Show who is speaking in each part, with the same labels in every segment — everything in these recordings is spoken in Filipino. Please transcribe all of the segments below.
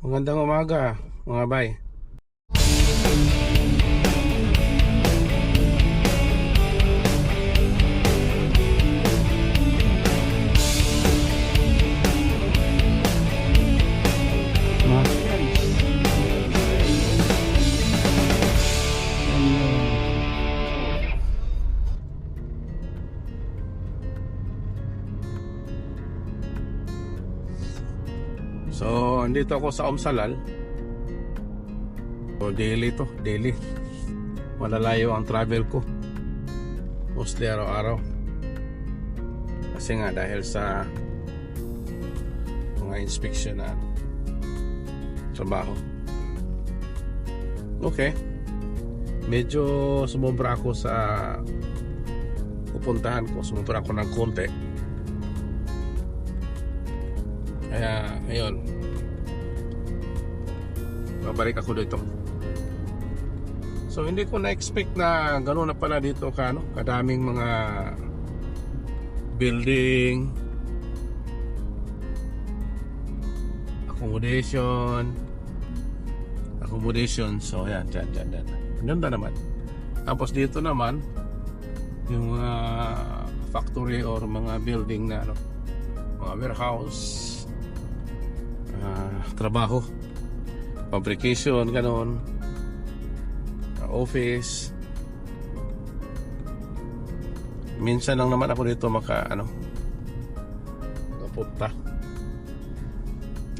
Speaker 1: Magandang umaga, mga bay. Andito ako sa Omsalal. So, daily to, daily. Malalayo ang travel ko. Mostly araw-araw. Kasi nga dahil sa mga inspection na trabaho. Okay. Medyo sumobra ako sa pupuntahan ko. Sumobra ako ng konti. Kaya, ayun. Babalik ako dito. So, hindi ko na-expect na gano'n na pala dito ka, no? Kadaming mga building, accommodation, accommodation. So, yan, dyan, dyan, dyan. Ganda naman. Tapos dito naman, yung mga factory or mga building na, ano, mga warehouse, ah, trabaho, fabrication, ganon, ah, office. Minsan lang naman ako dito maka ano napunta.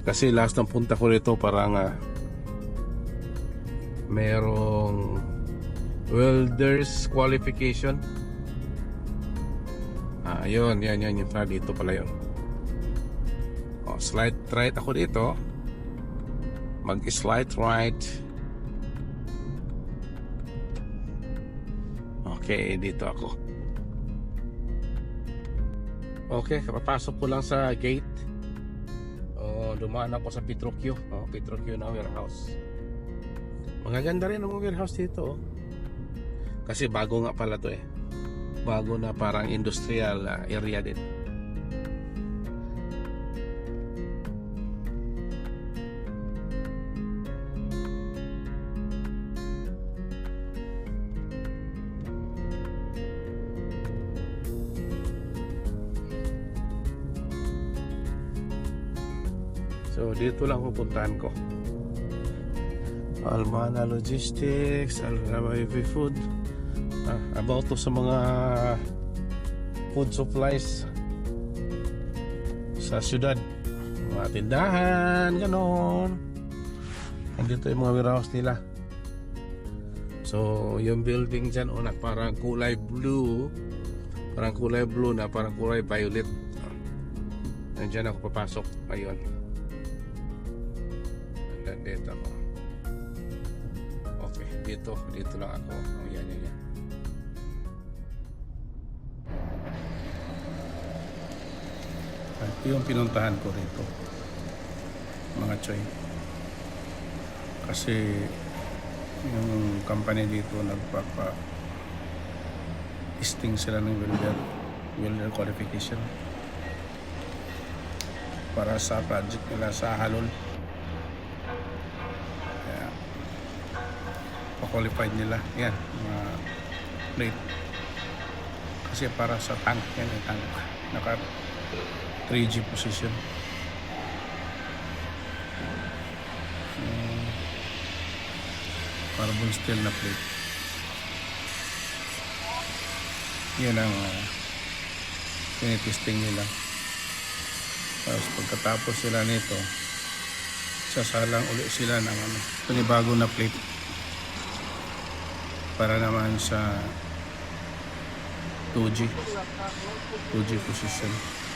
Speaker 1: Kasi last ng punta ko dito parang ah, merong welder's qualification. Ah, yun, yan, yan, yung dito pala yun. Oh, slide right ako dito. Mag-slide right. Okay, dito ako. Okay, kapapasok ko lang sa gate. Oh, dumaan ako sa Petrocchio. Oh, Petrocchio na warehouse. Magaganda rin ang warehouse dito. Oh. Kasi bago nga pala to eh. Bago na parang industrial ah, area din. Dito lang pupuntahan ko. Almana Logistics, Alrama Food. Ah, about to sa mga food supplies sa syudad. Mga tindahan, ganon. Andito yung mga warehouse nila. So, yung building dyan, una, parang kulay blue. Parang kulay blue na parang kulay violet. Nandiyan ako papasok. Ayun. Hanggang dito ako. Okay, dito. Dito lang ako. Oh, yan, yan, yan. Ito yung pinuntahan ko rito. Mga choy. Kasi yung company dito nagpapa testing sila ng welder welder qualification para sa project nila sa Halol pa-qualified nila. Yan mga plate kasi para sa tank yan yung tank. Naka 3G position. Carbon steel na plate. Yan ang uh, tinitesting nila. Tapos pagkatapos sila nito sasalang uli sila ng ano, panibago na plate para naman sa 2G 2G position.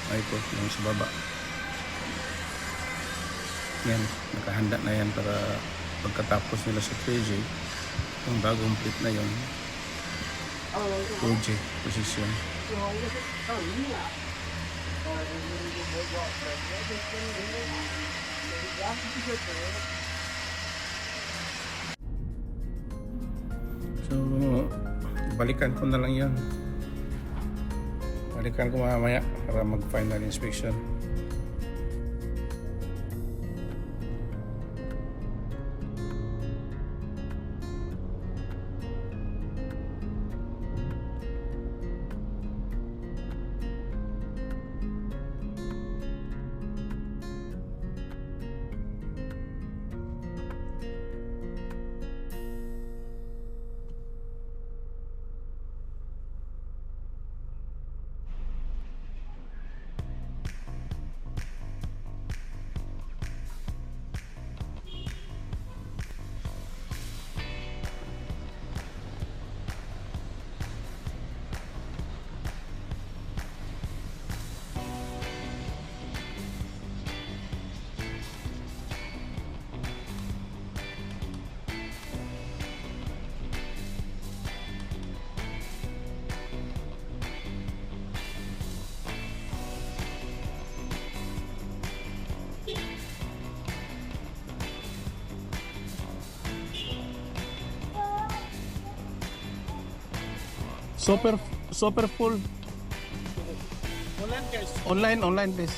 Speaker 1: Ay ito yung sa baba. Yan nakahanda na yan para pagkatapos nila sa 3G yung bagong plate na yon 2G position So, balikan ko na lang yan. Balikan ko mamaya para mag-final inspection. Super super full.
Speaker 2: Online guys.
Speaker 1: Online, online please.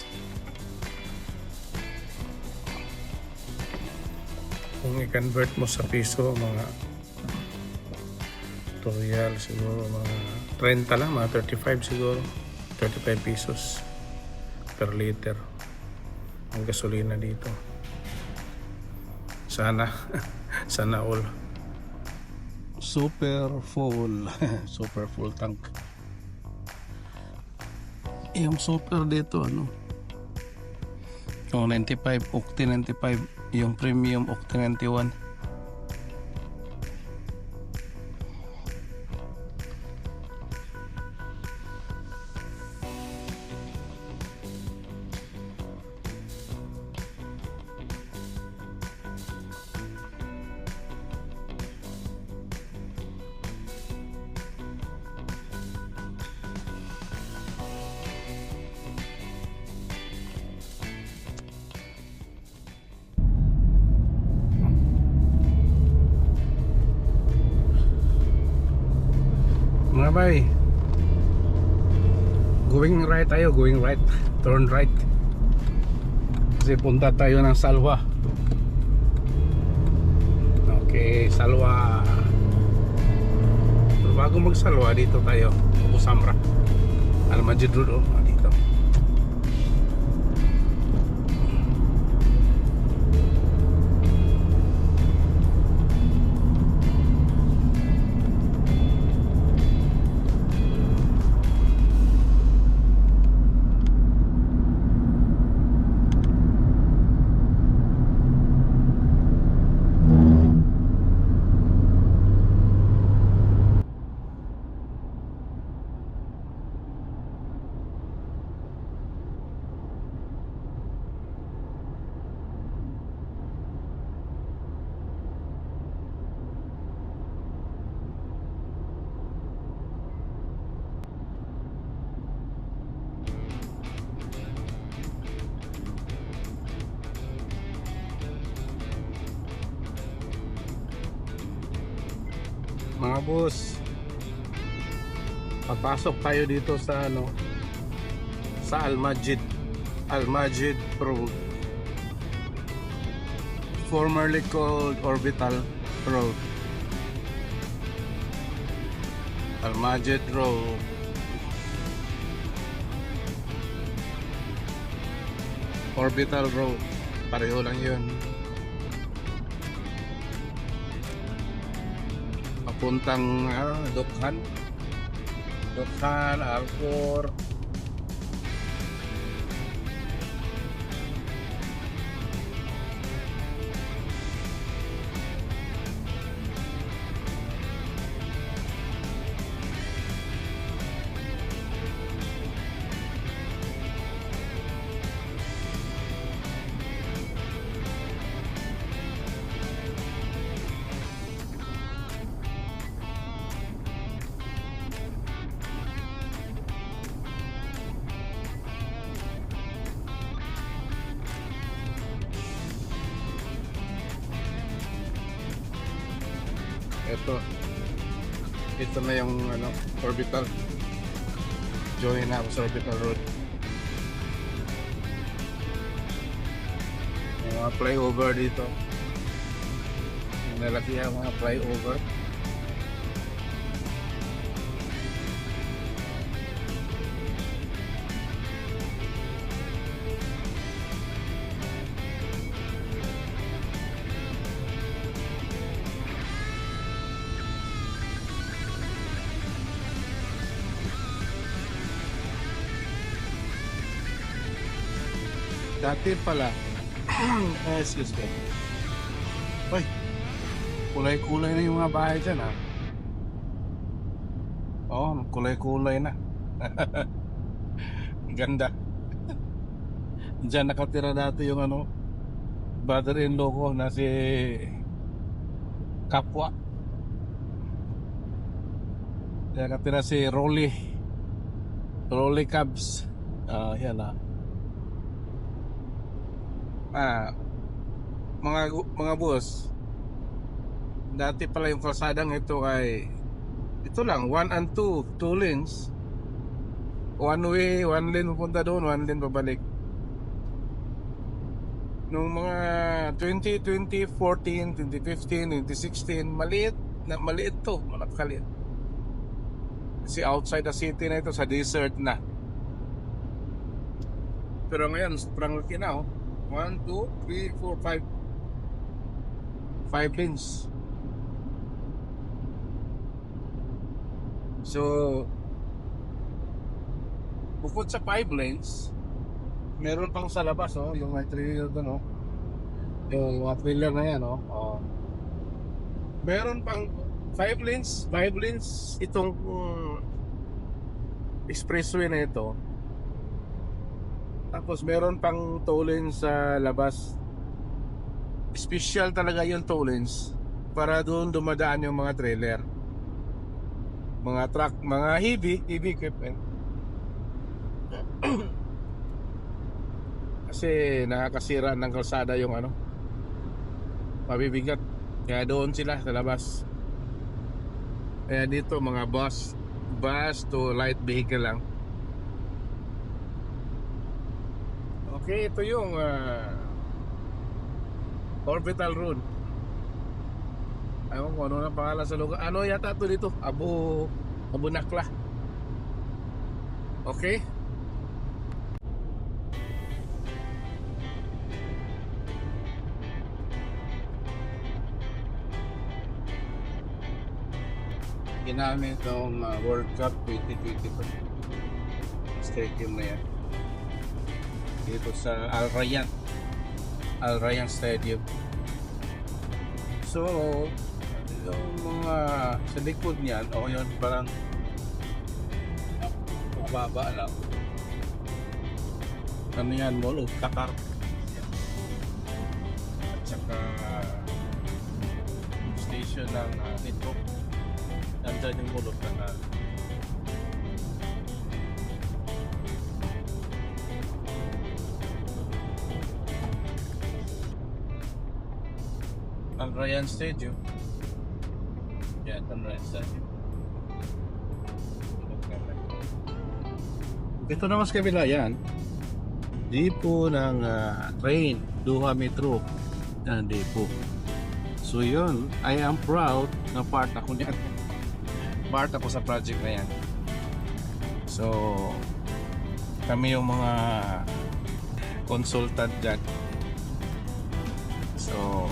Speaker 1: Kung i-convert mo sa piso, mga tutorial siguro mga 30 lang, mga 35 siguro. 35 pesos per liter ang gasolina dito. Sana, sana all. Super full. super full tank. Yung super dito ano? Yung 95, Octane 95, yung premium Octane 91. Mga going right tayo, going right, turn right. Kasi punta tayo ng Salwa. Okay, Salwa. Bago mag-Salwa, dito tayo, Usamra. Al-Majid Road, boss papasok tayo dito sa ano sa Al-Majid Al-Majid Road formerly called Orbital Road. Al-Majid Road. Orbital Road. Pareho lang yun Puntang, tang ha, Dukhan Dukhan Al-Qur. Ito. Ito na yung ano, orbital. Join na ako sa orbital road. May mga flyover dito. Nalaki ang mga flyover Dati pala, eh, excuse me. Uy, kulay-kulay na yung mga bahay dyan. Oo, oh, kulay-kulay na. Ganda. Diyan nakatira dati yung ano, brother-in-law ko na si Kapwa. Diyan nakatira si Rolly. Rolly Cubs. Ah, yan ah. Ah, mga mga boss, dati pala yung kalsadang ito ay ito lang, 1 and 2, 2 lanes. One way, one lane pupunta doon, one lane pabalik. Nung mga 2020, 14, 2015, 2016, maliit, na, maliit to, malakaliit. Kasi outside the city na ito, sa desert na. Pero ngayon, sobrang laki na oh. 1, 2, 3, 4, 5. 5 lanes. So, bukod sa 5 lanes, meron pang sa labas, oh, yung may trailer doon, oh. Yung mga trailer na yan, oh. oh. Meron pang 5 lanes, 5 lanes itong mm, expressway na ito. Tapos meron pang tow lanes sa labas. Special talaga yung tow lanes para doon dumadaan yung mga trailer. Mga truck, mga heavy, heavy equipment. Kasi nakakasira ng kalsada yung ano. Mabibigat. Kaya doon sila sa labas. Kaya dito mga bus, bus to light vehicle lang. Okay, ito yung ah, Orbital Road. Ayaw ko ano na pangalan sa lugar. Ano yata ito dito? Abu Abu Nakla. Okay? ginamit ng uh, World Cup 2022 stadium na yan dito sa Al Rayyan. Al Rayyan Stadium. So yung mga sa likod niyan o yun parang mababa lang. Ano yan Mall of Qatar? At saka station ng uh, Nito nandyan yung Mall of Qatar Al Rayyan Stadium. Yan, Al Rayyan Stadium. Ito naman sa kabila yan. Depo ng ah, train, Doha Metro. Yan, depo. So yun, I am proud na part ako niyan. Part ako sa project na yan. So, kami yung mga consultant dyan. So,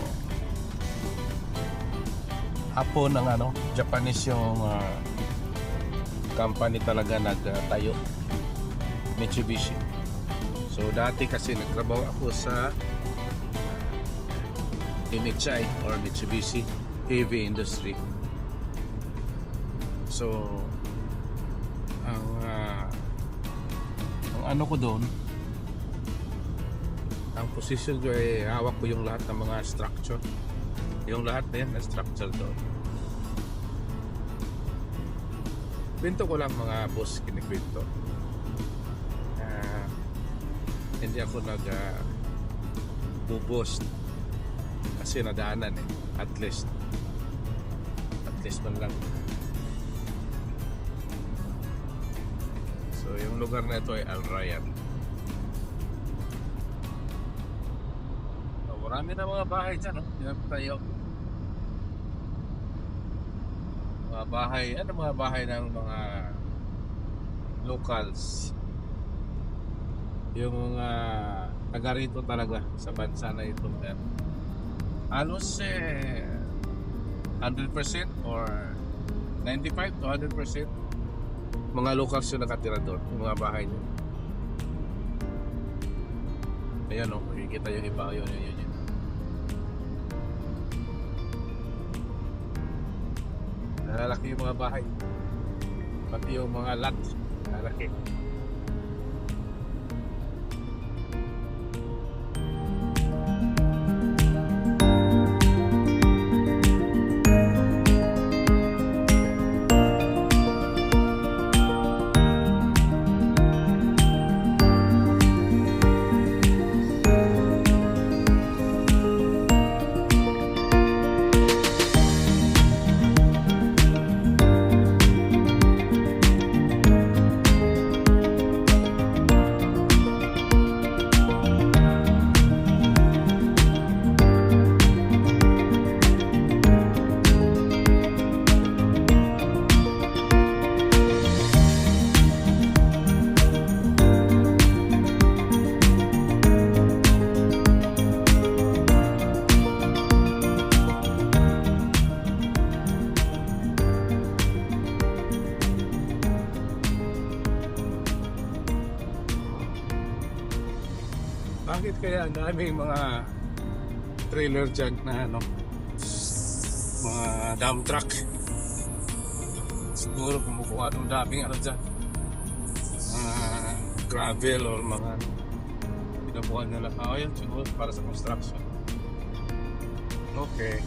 Speaker 1: Apo ng ano, Japanese yung ah, company talaga nagtayo. Mitsubishi. So dati kasi nagtrabaho ako sa MHI or Mitsubishi Heavy Industry. So ang ah, ang ano ko doon ang position ko ay hawak ko yung lahat ng mga structure yung lahat na yan na structure doon kwento ko lang mga boss kinikwento Ah, hindi ako nag uh, bubos. Kasi nadaanan eh. At least at least man lang. So yung lugar na ito ay Al Rayyan. So, marami na mga bahay dyan no? Yan tayo mga bahay ano mga bahay ng mga locals? Yung mga taga rito talaga sa bansa na ito yan halos eh 100% or 95 to 100% mga locals yung nakatira doon yung mga bahay nyo ayan o makikita yung iba. Yun yun yun, Lalaki yung mga bahay. Pati yung mga lot. Lalaki. Trailer dyan na ano, mga dump truck? Siguro kumukuha ng daming ano dyan, mga gravel or mga ano, pinabuhan nila. Ah, yan siguro para sa construction. Okay.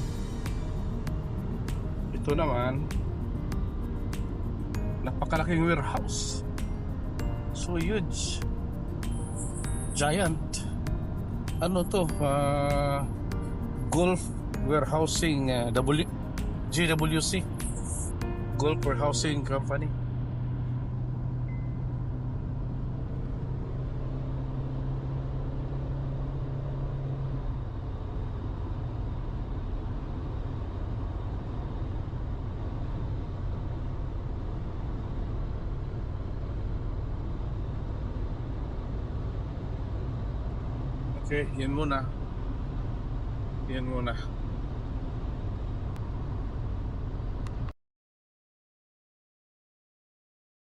Speaker 1: Ito naman, napakalaking warehouse. So huge. Giant. Ano to? Ah, Golf Warehousing uh, w, GWC Golf Warehousing Company Okay, yun muna. Ah. In muna.